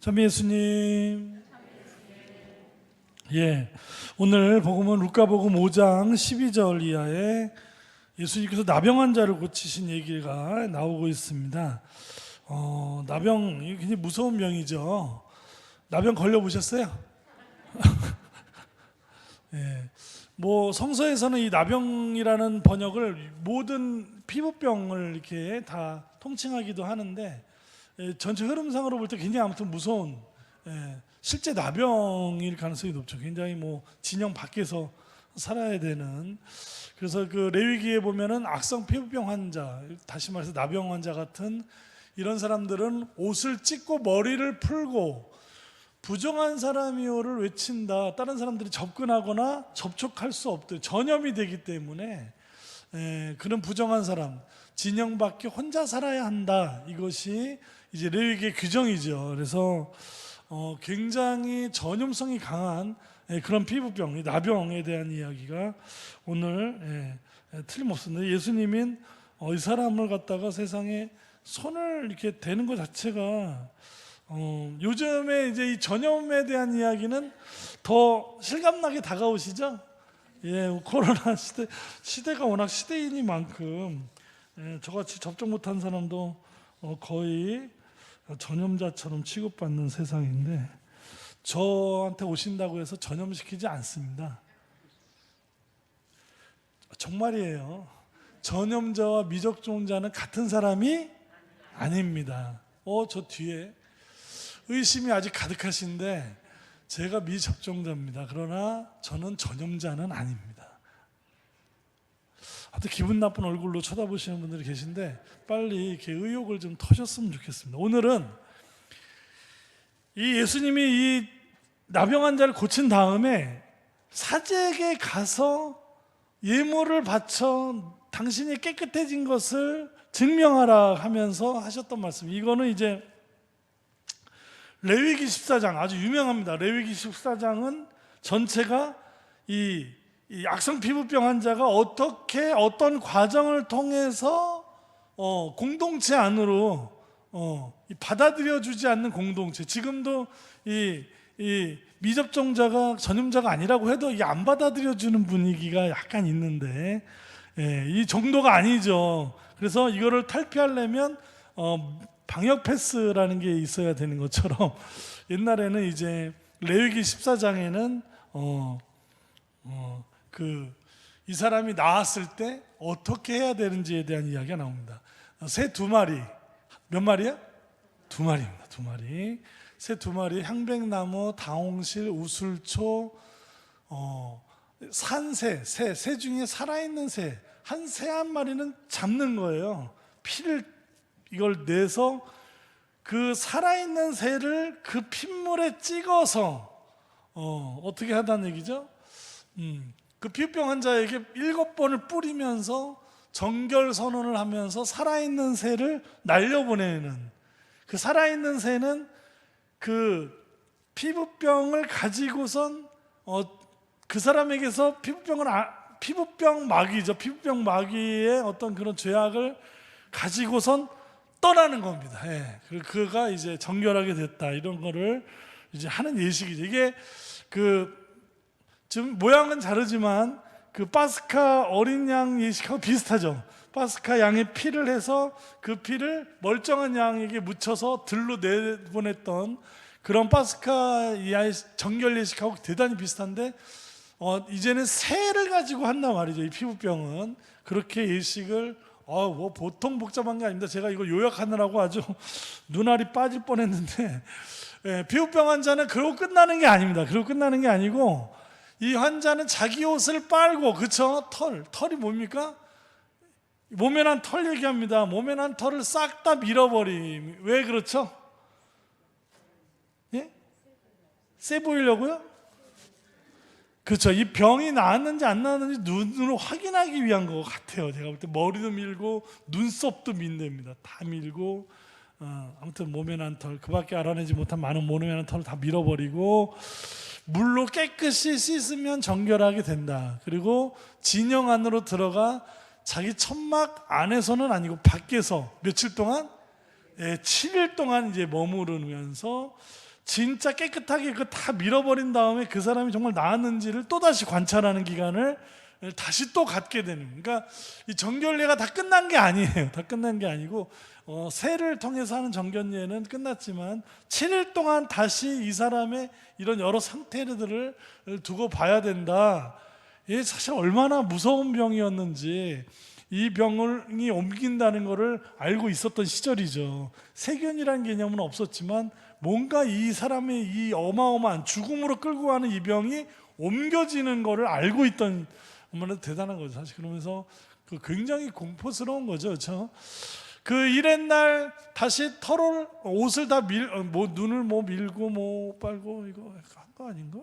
참 예수님. 예. 오늘 복음은 루카복음 5장 12절 이하에 예수님께서 나병 환자를 고치신 얘기가 나오고 있습니다. 어, 나병 굉장히 무서운 병이죠. 나병 걸려 보셨어요? 예. 뭐 성서에서는 이 나병이라는 번역을 모든 피부병을 이렇게 다 통칭하기도 하는데 예, 전체 흐름상으로 볼 때 굉장히 아무튼 무서운 예, 실제 나병일 가능성이 높죠. 굉장히 뭐 진영 밖에서 살아야 되는 그래서 그 레위기에 보면은 악성 피부병 환자 다시 말해서 나병 환자 같은 이런 사람들은 옷을 찢고 머리를 풀고 부정한 사람이요를 외친다. 다른 사람들이 접근하거나 접촉할 수 없대. 전염이 되기 때문에 에, 그런 부정한 사람 진영 밖에 혼자 살아야 한다. 이것이 이제 레위기의 규정이죠. 그래서 어, 굉장히 전염성이 강한 예, 그런 피부병, 이 나병에 대한 이야기가 오늘 예, 예, 틀림없습니다. 예수님인 어, 이 사람을 갖다가 세상에 손을 이렇게 대는 것 자체가 어, 요즘에 이제 이 전염에 대한 이야기는 더 실감나게 다가오시죠? 예, 코로나 시대 시대가 워낙 시대이니만큼 예, 저같이 접촉 못한 사람도 어, 거의 전염자처럼 취급받는 세상인데 저한테 오신다고 해서 전염시키지 않습니다. 정말이에요. 전염자와 미접종자는 같은 사람이 아닙니다. 어, 저 뒤에 의심이 아직 가득하신데 제가 미접종자입니다. 그러나 저는 전염자는 아닙니다. 하여튼 기분 나쁜 얼굴로 쳐다보시는 분들이 계신데 빨리 이렇게 의욕을 좀 터셨으면 좋겠습니다. 오늘은 이 예수님이 이 나병 환자를 고친 다음에 사제에게 가서 예물을 바쳐 당신이 깨끗해진 것을 증명하라 하면서 하셨던 말씀. 이거는 이제 레위기 14장 아주 유명합니다. 레위기 14장은 전체가 이, 이 악성 피부병 환자가 어떻게 어떤 과정을 통해서 어, 공동체 안으로 어, 이 받아들여 주지 않는 공동체. 지금도 이, 이 미접종자가 전염자가 아니라고 해도 이 안 받아들여 주는 분위기가 약간 있는데 예, 이 정도가 아니죠. 그래서 이거를 탈피하려면 어, 방역 패스라는 게 있어야 되는 것처럼 옛날에는 이제 레위기 14장에는 어, 어, 그 이 사람이 나왔을 때 어떻게 해야 되는지에 대한 이야기가 나옵니다. 새 두 마리 몇 마리야? 두 마리입니다. 두 마리. 새 두 마리 향백나무, 다홍실, 우술초, 어, 산새, 새, 새 중에 살아있는 새, 한 새 한 마리는 잡는 거예요. 피를 이걸 내서 그 살아있는 새를 그 핏물에 찍어서 어, 어떻게 하다는 얘기죠? 음, 그 피부병 환자에게 일곱 번을 뿌리면서 정결 선언을 하면서 살아있는 새를 날려보내는 그 살아있는 새는 그 피부병을 가지고선 어, 그 사람에게서 피부병을 아, 피부병 마귀죠. 피부병 마귀의 어떤 그런 죄악을 가지고선 떠나는 겁니다. 예. 그리고 그가 이제 정결하게 됐다 이런 거를 이제 하는 예식이죠. 이게 그 지금 모양은 다르지만 그 파스카 어린 양 예식하고 비슷하죠. 파스카 양의 피를 해서 그 피를 멀쩡한 양에게 묻혀서 들로 내보냈던 그런 파스카 정결 예식하고 대단히 비슷한데 어, 이제는 새를 가지고 한단 말이죠. 이 피부병은 그렇게 예식을 어, 뭐 보통 복잡한 게 아닙니다. 제가 이거 요약하느라고 아주 눈알이 빠질 뻔했는데 예, 피부병 환자는 그러고 끝나는 게 아닙니다. 그러고 끝나는 게 아니고 이 환자는 자기 옷을 빨고 그쵸? 털 털이 뭡니까? 몸에 난 털 얘기합니다. 몸에 난 털을 싹 다 밀어버림. 왜 그렇죠? 예? 세 보이려고요? 그렇죠. 이 병이 나았는지 안 나았는지 눈으로 확인하기 위한 것 같아요. 제가 볼 때 머리도 밀고 눈썹도 민답니다. 다 밀고 어, 아무튼 난 털, 그밖에 알아내지 못한 많은 난 털을 다 밀어버리고 물로 깨끗이 씻으면 정결하게 된다. 그리고 진영 안으로 들어가 자기 천막 안에서는 아니고 밖에서 며칠 동안 예, 7일 동안 이제 머무르면서 진짜 깨끗하게 그 다 밀어버린 다음에 그 사람이 정말 나았는지를 또 다시 관찰하는 기간을 다시 또 갖게 되는. 그러니까 이 정결례가 다 끝난 게 아니에요. 다 끝난 게 아니고 어, 새를 통해서 하는 정견례는 끝났지만 7일 동안 다시 이 사람의 이런 여러 상태들을 두고 봐야 된다. 이게 사실 얼마나 무서운 병이었는지 이 병이 옮긴다는 것을 알고 있었던 시절이죠. 세균이라는 개념은 없었지만 뭔가 이 사람의 이 어마어마한 죽음으로 끌고 가는 이 병이 옮겨지는 것을 알고 있던 얼마나 대단한 거죠. 사실 그러면서 그 굉장히 공포스러운 거죠. 그렇죠? 그 이랬날 다시 털을 옷을 다 밀 뭐 눈을 뭐 밀고 뭐 빨고 이거 한 거 아닌가?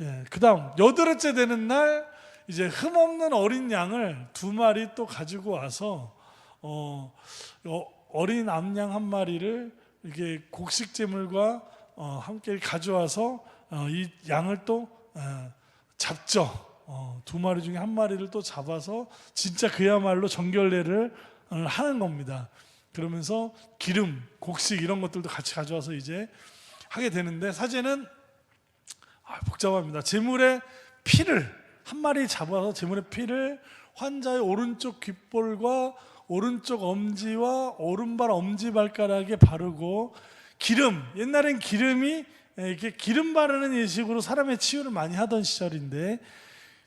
예. 그다음 여덟째 되는 날 이제 흠 없는 어린 양을 두 마리 또 가지고 와서 어, 어, 어린 암양 한 마리를 이게 곡식 제물과 어, 함께 가져와서 어, 이 양을 또 어, 잡죠. 어, 두 마리 중에 한 마리를 또 잡아서 진짜 그야말로 정결례를 어, 하는 겁니다. 그러면서 기름, 곡식 이런 것들도 같이 가져와서 이제 하게 되는데 사제는 아, 복잡합니다. 제물의 피를 한 마리 잡아서 제물의 피를 환자의 오른쪽 귓볼과 오른쪽 엄지와 오른발 엄지 발가락에 바르고 기름 옛날엔 기름이 이렇게 기름 바르는 예식으로 사람의 치유를 많이 하던 시절인데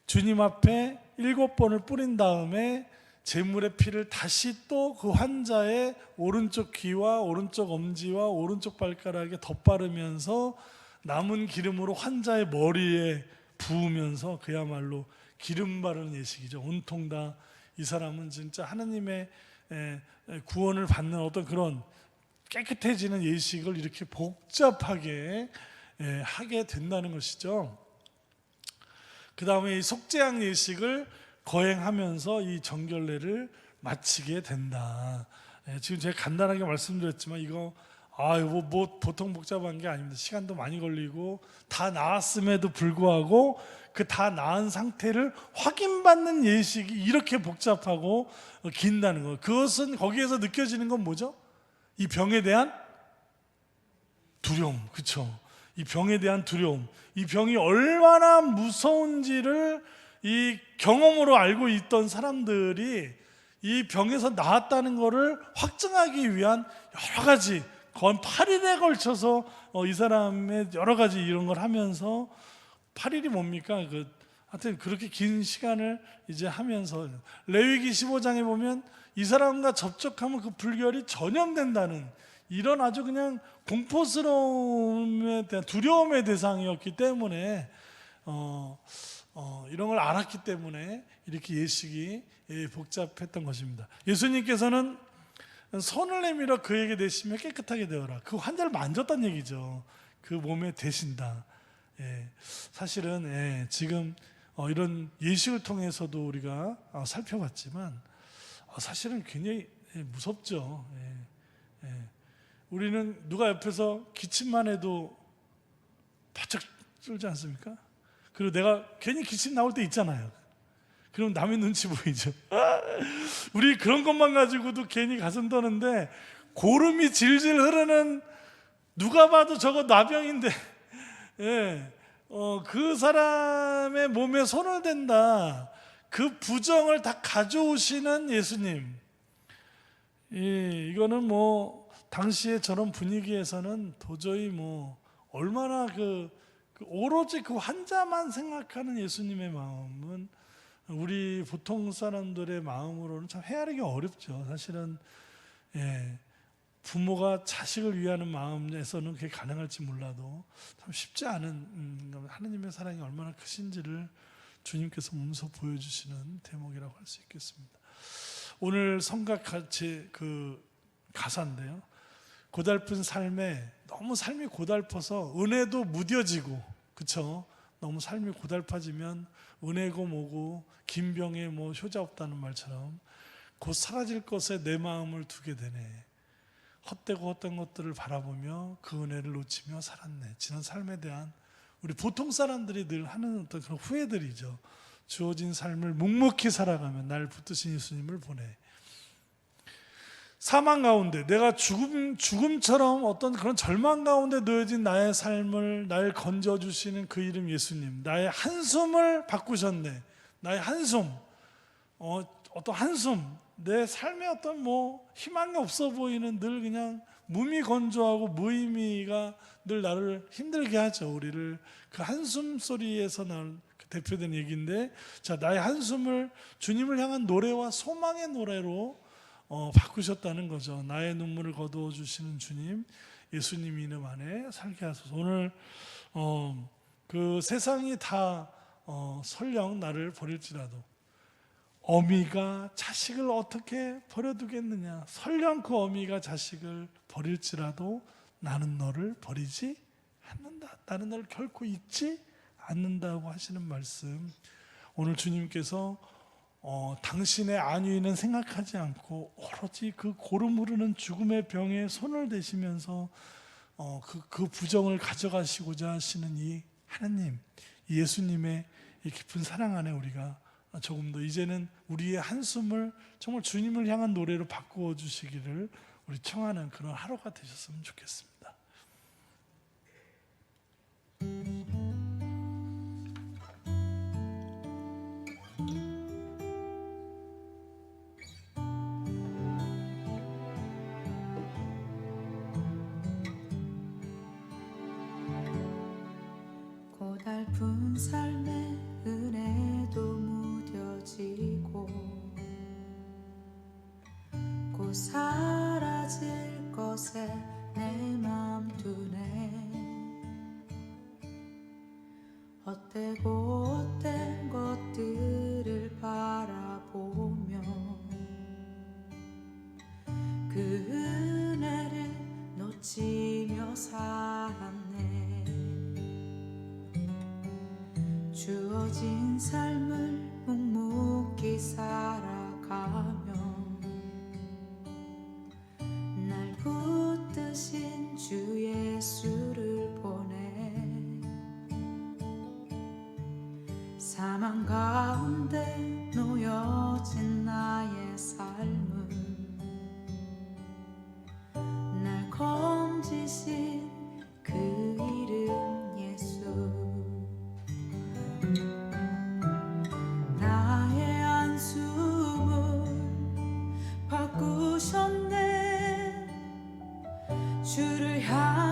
주님 앞에 일곱 번을 뿌린 다음에 제물의 피를 다시 또 그 환자의 오른쪽 귀와 오른쪽 엄지와 오른쪽 발가락에 덧바르면서 남은 기름으로 환자의 머리에 부으면서 그야말로 기름 바르는 예식이죠. 온통 다 이 사람은 진짜 하나님의 구원을 받는 어떤 그런 깨끗해지는 예식을 이렇게 복잡하게 에, 하게 된다는 것이죠. 그 다음에 이 속죄양 예식을 거행하면서 이 정결례를 마치게 된다. 예, 지금 제가 간단하게 말씀드렸지만 이거 아 이거 뭐 보통 복잡한 게 아닙니다. 시간도 많이 걸리고 다 나았음에도 불구하고 그 다 나은 상태를 확인받는 예식이 이렇게 복잡하고 어, 긴다는 거. 그것은 거기에서 느껴지는 건 뭐죠? 이 병에 대한 두려움, 그렇죠? 이 병에 대한 두려움, 이 병이 얼마나 무서운지를 이 경험으로 알고 있던 사람들이 이 병에서 나았다는 것을 확증하기 위한 여러 가지 건 8일에 걸쳐서 어, 이 사람의 여러 가지 이런 걸 하면서 8일이 뭡니까? 그 하여튼 그렇게 긴 시간을 이제 하면서 레위기 15장에 보면 이 사람과 접촉하면 그 불결이 전염된다는 이런 아주 그냥 공포스러움에 대한 두려움의 대상이었기 때문에 어, 어, 이런 걸 알았기 때문에 이렇게 예식이 예, 복잡했던 것입니다. 예수님께서는 손을 내밀어 그에게 대시며 깨끗하게 되어라. 그 환자를 만졌다는 얘기죠. 그 몸에 대신다. 예, 사실은 예, 지금 어, 이런 예식을 통해서도 우리가 어, 살펴봤지만 어, 사실은 굉장히 예, 무섭죠. 예, 예. 우리는 누가 옆에서 기침만 해도 바짝 쫄지 않습니까? 그리고 내가 괜히 기침 나올 때 있잖아요. 그럼 남의 눈치 보이죠. 우리 그런 것만 가지고도 괜히 가슴 떠는데 고름이 질질 흐르는 누가 봐도 저거 나병인데 예, 어, 그 사람의 몸에 손을 댄다. 그 부정을 다 가져오시는 예수님. 이, 이거는 뭐 당시에 저런 분위기에서는 도저히 뭐 얼마나 그, 그 오로지 그 환자만 생각하는 예수님의 마음은 우리 보통 사람들의 마음으로는 참 헤아리기 어렵죠. 사실은 예, 부모가 자식을 위하는 마음에서는 그게 가능할지 몰라도 참 쉽지 않은 음, 하나님의 사랑이 얼마나 크신지를 주님께서 몸소 보여주시는 대목이라고 할 수 있겠습니다. 오늘 성각 같이 그 가사인데요. 고달픈 삶에 너무 삶이 고달퍼서 은혜도 무뎌지고 그쵸? 너무 삶이 고달파지면 은혜고 뭐고 긴 병에 뭐 효자 없다는 말처럼 곧 사라질 것에 내 마음을 두게 되네. 헛되고 헛된 것들을 바라보며 그 은혜를 놓치며 살았네. 지난 삶에 대한 우리 보통 사람들이 늘 하는 어떤 그런 후회들이죠. 주어진 삶을 묵묵히 살아가면 날 붙드신 예수님을 보내. 사망 가운데 내가 죽음 죽음처럼 어떤 그런 절망 가운데 놓여진 나의 삶을 날 건져 주시는 그 이름 예수님. 나의 한숨을 바꾸셨네. 나의 한숨. 어, 어떤 한숨. 내 삶에 어떤 뭐 희망이 없어 보이는 늘 그냥 무미건조하고 무의미가 늘 나를 힘들게 하죠. 우리를 그 한숨 소리에서 날 대표된 얘기인데 자 나의 한숨을 주님을 향한 노래와 소망의 노래로 어, 바꾸셨다는 거죠. 나의 눈물을 거두어 주시는 주님, 예수님 이름 안에 살게 하소서. 오늘 어, 그 세상이 다 어, 설령 나를 버릴지라도 어미가 자식을 어떻게 버려두겠느냐? 설령 그 어미가 자식을 버릴지라도 나는 너를 버리지 않는다. 나는 너를 결코 잊지 않는다고 하시는 말씀. 오늘 주님께서 어, 당신의 안위는 생각하지 않고 오로지 그 고름 흐르는 죽음의 병에 손을 대시면서 어, 그, 그 부정을 가져가시고자 하시는 이 하나님, 이 예수님의 이 깊은 사랑 안에 우리가 조금 더 이제는 우리의 한숨을 정말 주님을 향한 노래로 바꾸어 주시기를 우리 청하는 그런 하루가 되셨으면 좋겠습니다. 삶의 은혜도 무뎌지고 곧 사라질 것에 내 맘 두네 헛되고 가운데 놓여진 나의 삶을 날 건지신 그 이름 예수. 나의 안숨을 바꾸셨네. 주를 향